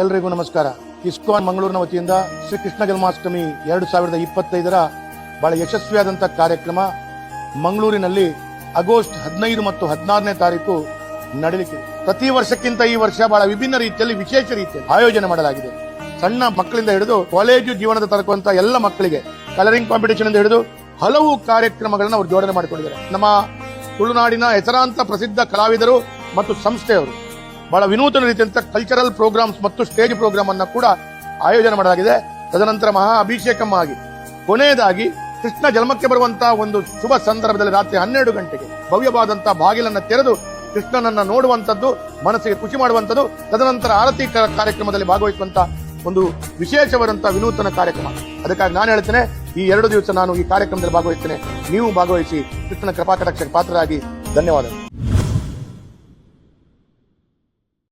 ಎಲ್ರಿಗೂ ನಮಸ್ಕಾರ. ಇಸ್ಕಾನ್ ಮಂಗಳೂರಿನ ವತಿಯಿಂದ ಶ್ರೀ ಕೃಷ್ಣ ಜನ್ಮಾಷ್ಟಮಿ ಎರಡು ಸಾವಿರದ ಇಪ್ಪತ್ತೈದರ ಬಹಳ ಯಶಸ್ವಿಯಾದಂಥ ಕಾರ್ಯಕ್ರಮ ಮಂಗಳೂರಿನಲ್ಲಿ ಆಗಸ್ಟ್ ಹದಿನೈದು ಮತ್ತು ಹದಿನಾರನೇ ತಾರೀಕು ನಡೆಯಲಿಕ್ಕೆ ಪ್ರತಿ ವರ್ಷಕ್ಕಿಂತ ಈ ವರ್ಷ ಬಹಳ ವಿಭಿನ್ನ ರೀತಿಯಲ್ಲಿ, ವಿಶೇಷ ರೀತಿಯಲ್ಲಿ ಆಯೋಜನೆ ಮಾಡಲಾಗಿದೆ. ಸಣ್ಣ ಮಕ್ಕಳಿಂದ ಹಿಡಿದು ಕಾಲೇಜು ಜೀವನದ ತರಕುವಂತ ಎಲ್ಲ ಮಕ್ಕಳಿಗೆ ಕಲರಿಂಗ್ ಕಾಂಪಿಟೇಷನ್ ಹಿಡಿದು ಹಲವು ಕಾರ್ಯಕ್ರಮಗಳನ್ನು ಅವರು ಜೋಡಣೆ ಮಾಡಿಕೊಂಡಿದ್ದಾರೆ. ನಮ್ಮ ತುಳುನಾಡಿನ ಹೆಸರಾಂತ ಪ್ರಸಿದ್ಧ ಕಲಾವಿದರು ಮತ್ತು ಸಂಸ್ಥೆಯವರು ಬಹಳ ವಿನೂತನ ರೀತಿಯಂತ ಕಲ್ಚರಲ್ ಪ್ರೋಗ್ರಾಮ್ಸ್ ಮತ್ತು ಸ್ಟೇಜ್ ಪ್ರೋಗ್ರಾಮ್ ಅನ್ನ ಕೂಡ ಆಯೋಜನೆ ಮಾಡಲಾಗಿದೆ. ತದನಂತರ ಮಹಾ ಅಭಿಷೇಕಂ ಆಗಿ ಕೊನೆಯದಾಗಿ ಕೃಷ್ಣ ಜನ್ಮಕ್ಕೆ ಬರುವಂತಹ ಒಂದು ಶುಭ ಸಂದರ್ಭದಲ್ಲಿ ರಾತ್ರಿ ಹನ್ನೆರಡು ಗಂಟೆಗೆ ಭವ್ಯವಾದಂತಹ ಬಾಗಿಲನ್ನು ತೆರೆದು ಕೃಷ್ಣನನ್ನ ನೋಡುವಂತದ್ದು, ಮನಸ್ಸಿಗೆ ಖುಷಿ ಮಾಡುವಂತದ್ದು, ತದನಂತರ ಆರತಿ ಕಾರ್ಯಕ್ರಮದಲ್ಲಿ ಭಾಗವಹಿಸುವಂತ ಒಂದು ವಿಶೇಷವಾದಂತಹ ವಿನೂತನ ಕಾರ್ಯಕ್ರಮ. ಅದಕ್ಕಾಗಿ ನಾನು ಹೇಳ್ತೇನೆ, ಈ ಎರಡು ದಿವಸ ನಾನು ಈ ಕಾರ್ಯಕ್ರಮದಲ್ಲಿ ಭಾಗವಹಿಸ್ತೇನೆ. ನೀವು ಭಾಗವಹಿಸಿ ಕೃಷ್ಣನ ಕೃಪಾಕಟಾಕ್ಷಕ್ಕೆ ಪಾತ್ರರಾಗಿ. ಧನ್ಯವಾದಗಳು.